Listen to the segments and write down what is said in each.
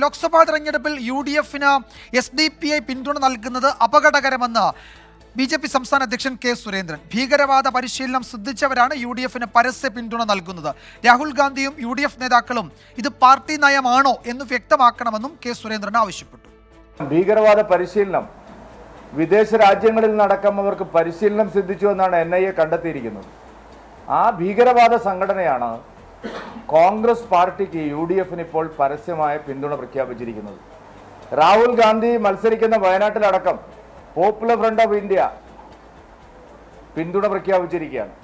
ലോക്സഭാ തെരഞ്ഞെടുപ്പിൽ U D എഫിന് S D P I പിന്തുണ നൽകുന്നത് അപകടകരമെന്ന് ബി ജെ പി സംസ്ഥാന അധ്യക്ഷൻ കെ സുരേന്ദ്രൻ. ഭീകരവാദ പരിശീലനം സിദ്ധിച്ചവരാണ് യു ഡി എഫിന് പരസ്യ പിന്തുണ നൽകുന്നത്. രാഹുൽ ഗാന്ധിയും യു ഡി എഫ് നേതാക്കളും ഇത് പാർട്ടി നയമാണോ എന്ന് വ്യക്തമാക്കണമെന്നും കെ സുരേന്ദ്രൻ ആവശ്യപ്പെട്ടു. ഭീകരവാദ പരിശീലനം വിദേശ രാജ്യങ്ങളിൽ നടക്കം അവർക്ക് പരിശീലനം സിദ്ധിച്ചു എന്നാണ് എൻ ഐ എ കണ്ടെത്തിയിരിക്കുന്നത്. ആ ഭീകരവാദ സംഘടനയാണ് കോൺഗ്രസ് പാർട്ടിക്ക് യു ഡി എഫിന് ഇപ്പോൾ പരസ്യമായ പിന്തുണ പ്രഖ്യാപിച്ചിരിക്കുന്നത്. രാഹുൽ ഗാന്ധി മത്സരിക്കുന്ന വയനാട്ടിലടക്കം പോപ്പുലർ ഫ്രണ്ട് ഓഫ് ഇന്ത്യ പിന്തുണ പ്രഖ്യാപിച്ചിരിക്കുകയാണ്.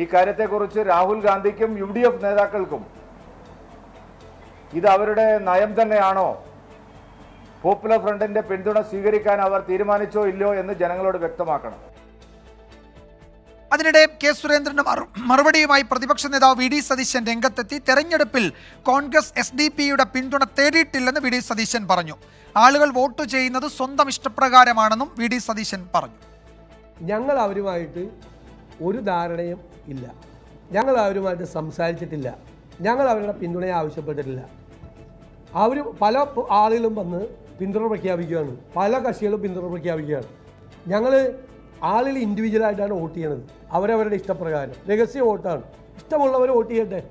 ഈ കാര്യത്തെക്കുറിച്ച് രാഹുൽ ഗാന്ധിക്കും യു ഡി എഫ് നേതാക്കൾക്കും ഇത് അവരുടെ നയം തന്നെയാണോ? പോപ്പുലർ ഫ്രണ്ടിന്റെ പിന്തുണ സ്വീകരിക്കാൻ അവർ തീരുമാനിച്ചോ ഇല്ലയോ എന്ന് ജനങ്ങളോട് വ്യക്തമാക്കണം. അതിനിടെ കെ സുരേന്ദ്രന് മറു- മറുപടിയുമായി പ്രതിപക്ഷ നേതാവ് വി ഡി സതീശൻ രംഗത്തെത്തി. തെരഞ്ഞെടുപ്പിൽ കോൺഗ്രസ് എസ് ഡി പിയുടെ പിന്തുണ തേടിയിട്ടില്ലെന്ന് വി ഡി സതീശൻ പറഞ്ഞു. ആളുകൾ വോട്ട് ചെയ്യുന്നത് സ്വന്തം ഇഷ്ടപ്രകാരമാണെന്നും വി ഡി സതീശൻ പറഞ്ഞു. ഞങ്ങൾ അവരുമായിട്ട് ഒരു ധാരണയും ഇല്ല. ഞങ്ങൾ അവരുമായിട്ട് സംസാരിച്ചിട്ടില്ല. ഞങ്ങൾ അവരുടെ പിന്തുണയെ ആവശ്യപ്പെട്ടിട്ടില്ല. അവർ പല ആളുകളും വന്ന് പിന്തുണ പ്രഖ്യാപിക്കുകയാണ്. പല കക്ഷികളും പിന്തുണ പ്രഖ്യാപിക്കുകയാണ്. ഞങ്ങൾ ആളുകൾ ഇൻഡിവിജ്വലായിട്ടാണ് വോട്ട് ചെയ്യണത്. അവരവരുടെ ഇഷ്ടപ്രകാരം. രഹസ്യ വോട്ടാണ്. ഇഷ്ടമുള്ളവർ വോട്ട് ചെയ്യട്ടെ.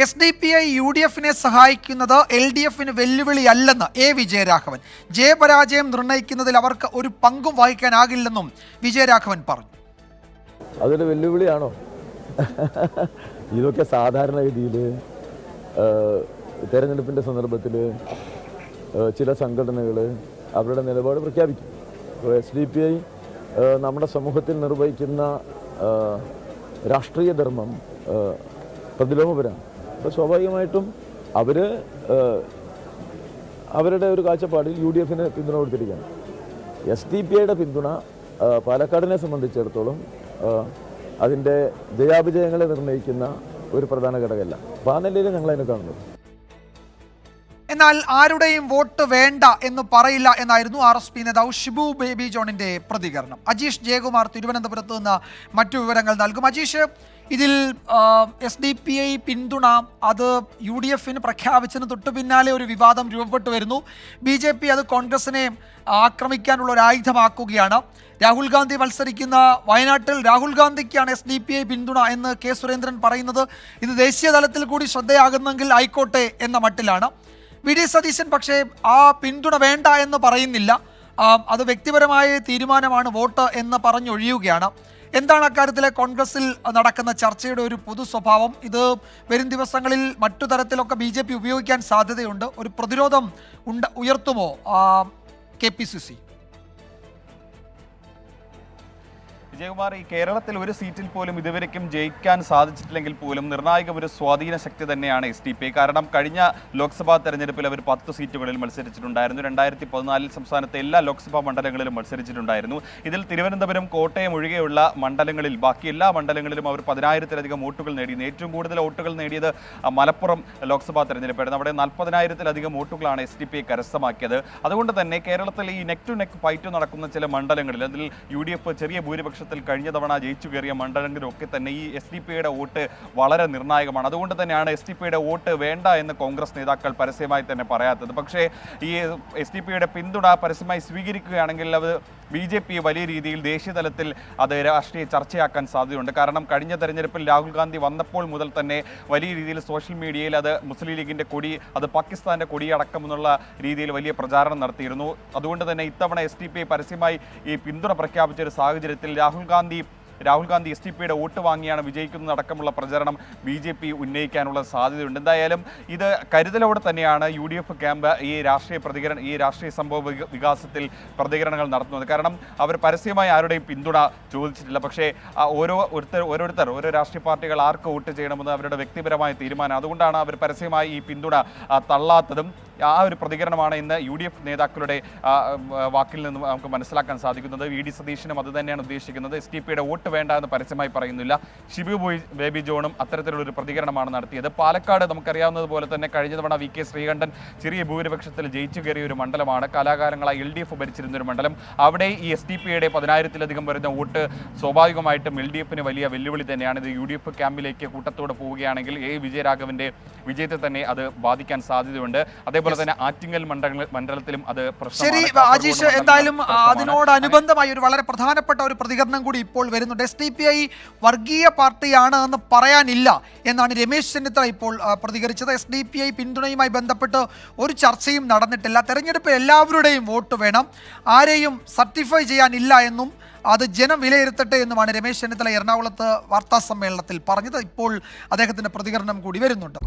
S D P I U D എഫിനെ സഹായിക്കുന്നത് എൽ ഡി എഫിന് വെല്ലുവിളിയല്ലെന്ന് എ. വിജയരാഘവൻ. ജയപരാജയം നിർണയിക്കുന്നതിൽ അവർക്ക് ഒരു പങ്കും വഹിക്കാനാകില്ലെന്നും വിജയരാഘവൻ പറഞ്ഞു. അതൊരു വെല്ലുവിളിയാണോ? ഇതൊക്കെ സാധാരണഗതിയിൽ തെരഞ്ഞെടുപ്പിന്റെ സന്ദർഭത്തിൽ ചില സംഘടനകൾ അവരുടെ നിലപാട് പ്രഖ്യാപിക്കും. എസ് ഡി പി ഐ നമ്മുടെ സമൂഹത്തിൽ നിർവഹിക്കുന്ന രാഷ്ട്രീയ ധർമ്മം പ്രതിലോമപരാണ്. അപ്പോൾ സ്വാഭാവികമായിട്ടും അവർ അവരുടെ ഒരു കാഴ്ചപ്പാടിൽ യു ഡി എഫിന് പിന്തുണ കൊടുത്തിരിക്കുകയാണ്. എസ് ഡി പി ഐയുടെ പിന്തുണ പാലക്കാടിനെ സംബന്ധിച്ചിടത്തോളം അതിന്റെ ജയാപജയങ്ങളെ നിർണയിക്കുന്ന ഒരു പ്രധാന ഘടകമല്ല. അപ്പോൾ ആ നിലയിൽ ഞങ്ങൾ അതിനെ കാണുന്നത്. എന്നാൽ ആരുടെയും വോട്ട് വേണ്ട എന്ന് പറയില്ല എന്നായിരുന്നു ആർ എസ് പി നേതാവ് ഷിബു ബേബി ജോണിന്റെ പ്രതികരണം. അജീഷ് ജയകുമാർ തിരുവനന്തപുരത്ത് നിന്ന് മറ്റു വിവരങ്ങൾ നൽകും. അജീഷ് ഇതിൽ എസ് ഡി പി ഐ പിന്തുണ അത് യു ഡി എഫിന് പ്രഖ്യാപിച്ചതിന് തൊട്ടു പിന്നാലെ ഒരു വിവാദം രൂപപ്പെട്ടു വരുന്നു. ബി ജെ പി അത് കോൺഗ്രസിനെ ആക്രമിക്കാനുള്ള ഒരു ആയുധമാക്കുകയാണ്. രാഹുൽ ഗാന്ധി മത്സരിക്കുന്ന വയനാട്ടിൽ രാഹുൽ ഗാന്ധിക്കാണ് എസ് ഡി പി ഐ പിന്തുണ എന്ന് കെ സുരേന്ദ്രൻ പറയുന്നത്. ഇത് ദേശീയ തലത്തിൽ കൂടി ശ്രദ്ധയാകുന്നെങ്കിൽ ആയിക്കോട്ടെ എന്ന മട്ടിലാണ്. വി ഡി സതീശൻ പക്ഷേ ആ പിന്തുണ വേണ്ട എന്ന് പറയുന്നില്ല. അത് വ്യക്തിപരമായ തീരുമാനമാണ് വോട്ട് എന്ന് പറഞ്ഞൊഴിയുകയാണ്. എന്താണ് അക്കാര്യത്തിലെ കോൺഗ്രസിൽ നടക്കുന്ന ചർച്ചയുടെ ഒരു പൊതു സ്വഭാവം? ഇത് വരും ദിവസങ്ങളിൽ മറ്റു തരത്തിലൊക്കെ ബി ജെ പി ഉപയോഗിക്കാൻ സാധ്യതയുണ്ട്. ഒരു പ്രതിരോധം ഉണ്ട് ഉയർത്തുമോ K P C C? Vijayakumar ഈ കേരളത്തിൽ ഒരു സീറ്റിൽ പോലും ഇതുവരെക്കും ജയിക്കാൻ സാധിച്ചിട്ടില്ലെങ്കിൽ പോലും നിർണായക ഒരു സ്വാധീന ശക്തി തന്നെയാണ് എസ് ഡി പി കാരണം കഴിഞ്ഞ ലോക്സഭാ തെരഞ്ഞെടുപ്പിൽ അവർ പത്ത് സീറ്റുകളിൽ മത്സരിച്ചിട്ടുണ്ടായിരുന്നു. രണ്ടായിരത്തി പതിനാലിൽ സംസ്ഥാനത്തെ എല്ലാ ലോക്സഭാ മണ്ഡലങ്ങളിലും മത്സരിച്ചിട്ടുണ്ടായിരുന്നു. ഇതിൽ തിരുവനന്തപുരം കോട്ടയം ഒഴികെയുള്ള മണ്ഡലങ്ങളിൽ ബാക്കി എല്ലാ മണ്ഡലങ്ങളിലും അവർ പതിനായിരത്തിലധികം വോട്ടുകൾ നേടിയിരുന്നു ഏറ്റവും കൂടുതൽ വോട്ടുകൾ നേടിയത് മലപ്പുറം ലോക്സഭാ തെരഞ്ഞെടുപ്പായിരുന്നു. അവിടെ നാൽപ്പതിനായിരത്തിലധികം വോട്ടുകളാണ് എസ് ഡി പി കരസ്ഥമാക്കിയത്. അതുകൊണ്ട് തന്നെ കേരളത്തിൽ ഈ നെക്ക് ടു നെക്ക് ഫൈറ്റ് നടക്കുന്ന ചില മണ്ഡലങ്ങളിൽ അതിൽ യു ഡി എഫ് ചെറിയ ഭൂരിപക്ഷത്തിൽ കഴിഞ്ഞ തവണ ജയിച്ചു കയറിയ മണ്ഡലങ്ങളിലൊക്കെ തന്നെ ഈ എസ് ഡി പിയുടെ വോട്ട് വളരെ നിർണായകമാണ്. അതുകൊണ്ട് തന്നെയാണ് എസ് ഡി പിയുടെ വോട്ട് വേണ്ട എന്ന് കോൺഗ്രസ് നേതാക്കൾ പരസ്യമായി തന്നെ പറയാത്തത്. പക്ഷേ ഈ എസ് ഡി പിയുടെ പിന്തുണ പരസ്യമായി സ്വീകരിക്കുകയാണെങ്കിൽ അത് ബി ജെ പി വലിയ രീതിയിൽ ദേശീയ തലത്തിൽ അത് രാഷ്ട്രീയ ചർച്ചയാക്കാൻ സാധ്യതയുണ്ട്. കാരണം കഴിഞ്ഞ തെരഞ്ഞെടുപ്പിൽ രാഹുൽ ഗാന്ധി വന്നപ്പോൾ മുതൽ തന്നെ വലിയ രീതിയിൽ സോഷ്യൽ മീഡിയയിൽ അത് മുസ്ലിം ലീഗിന്റെ കൊടി അത് പാകിസ്ഥാന്റെ കൊടി അടക്കമെന്നുള്ള രീതിയിൽ വലിയ പ്രചാരണം നടത്തിയിരുന്നു. അതുകൊണ്ട് തന്നെ ഇത്തവണ എസ് പി പരസ്യമായി ഈ പിന്തുണ പ്രഖ്യാപിച്ച ഒരു സാഹചര്യത്തിൽ രാഹുൽ ഗാന്ധി രാഹുൽ ഗാന്ധി എസ് ടി പിയുടെ വോട്ട് വാങ്ങിയാണ് വിജയിക്കുന്നതടക്കമുള്ള പ്രചരണം ബി ജെ പി ഉന്നയിക്കാനുള്ള സാധ്യതയുണ്ട്. എന്തായാലും ഇത് കരുതലോടെ തന്നെയാണ് യു ഡി എഫ് ക്യാമ്പ് ഈ രാഷ്ട്രീയ പ്രതികരണം ഈ രാഷ്ട്രീയ സംഭവ വികാസത്തിൽ പ്രതികരണങ്ങൾ നടത്തുന്നത്. കാരണം അവർ പരസ്യമായി ആരുടെയും പിന്തുണ ചോദിച്ചിട്ടില്ല. പക്ഷേ ഓരോ ഒരുത്തർ ഓരോരുത്തർ ഓരോ രാഷ്ട്രീയ പാർട്ടികൾ ആർക്ക് വോട്ട് ചെയ്യണമെന്ന് അവരുടെ വ്യക്തിപരമായ തീരുമാനം. അതുകൊണ്ടാണ് അവർ പരസ്യമായി ഈ പിന്തുണ തള്ളാത്തതും ആ ഒരു പ്രതികരണമാണ് ഇന്ന് യു ഡി എഫ് നേതാക്കളുടെ വാക്കിൽ നിന്ന് നമുക്ക് മനസ്സിലാക്കാൻ സാധിക്കുന്നത്. വി ഡി സതീശനും അത് തന്നെയാണ് ഉദ്ദേശിക്കുന്നത്. എസ് ടി പിയുടെ വോട്ട് വേണ്ട എന്ന് പരസ്യമായി പറയുന്നില്ല. ഷിബു ബോയ് ബേബി ജോണും അത്തരത്തിലുള്ളൊരു പ്രതികരണമാണ് നടത്തിയത്. പാലക്കാട് നമുക്കറിയാവുന്നതുപോലെ തന്നെ കഴിഞ്ഞ തവണ വി കെ ശ്രീകണ്ഠൻ ചെറിയ ഭൂരിപക്ഷത്തിൽ ജയിച്ചു കയറിയ ഒരു മണ്ഡലമാണ്. കലാകാലങ്ങളായി എൽ ഡി എഫ് ഭരിച്ചിരുന്ന ഒരു മണ്ഡലം. അവിടെ ഈ എസ് ഡി പിയുടെ പതിനായിരത്തിലധികം വരുന്ന വോട്ട് സ്വാഭാവികമായിട്ടും എൽ ഡി എഫിന് വലിയ വെല്ലുവിളി തന്നെയാണ്. ഇത് യു ഡി എഫ് ക്യാമ്പിലേക്ക് കൂട്ടത്തോടെ പോവുകയാണെങ്കിൽ എ വിജയരാഘവന്റെ വിജയത്തെ തന്നെ അത് ബാധിക്കാൻ സാധ്യതയുണ്ട്. അതേപോലെ തന്നെ ആറ്റിങ്ങൽ മണ്ഡല മണ്ഡലത്തിലും അത് പ്രശ്നം ശരി കാസർഗോഡ് എന്തായാലും. അതിനോടനുബന്ധമായി ഒരു വളരെ പ്രധാനപ്പെട്ട ഒരു പ്രതികരണം കൂടി ഇപ്പോൾ വരുന്നുണ്ട്. എസ് ഡി പി ഐ വർഗീയ പാർട്ടിയാണ് എന്ന് പറയാനില്ല എന്നാണ് രമേശ് ചെന്നിത്തല ഇപ്പോൾ പ്രതികരിച്ചത്. എസ് ഡി പി ഐ പിന്തുണയുമായി ബന്ധപ്പെട്ട് ഒരു ചർച്ചയും നടന്നിട്ടില്ല. തെരഞ്ഞെടുപ്പിൽ എല്ലാവരുടെയും വോട്ട് വേണം. ആരെയും സർട്ടിഫൈ ചെയ്യാനില്ല എന്നും അത് ജനം വിലയിരുത്തട്ടെ എന്നുമാണ് രമേശ് ചെന്നിത്തല എറണാകുളത്ത് വാർത്താ സമ്മേളനത്തിൽ പറഞ്ഞത്. ഇപ്പോൾ അദ്ദേഹത്തിന്റെ പ്രതികരണം കൂടി വരുന്നുണ്ട്.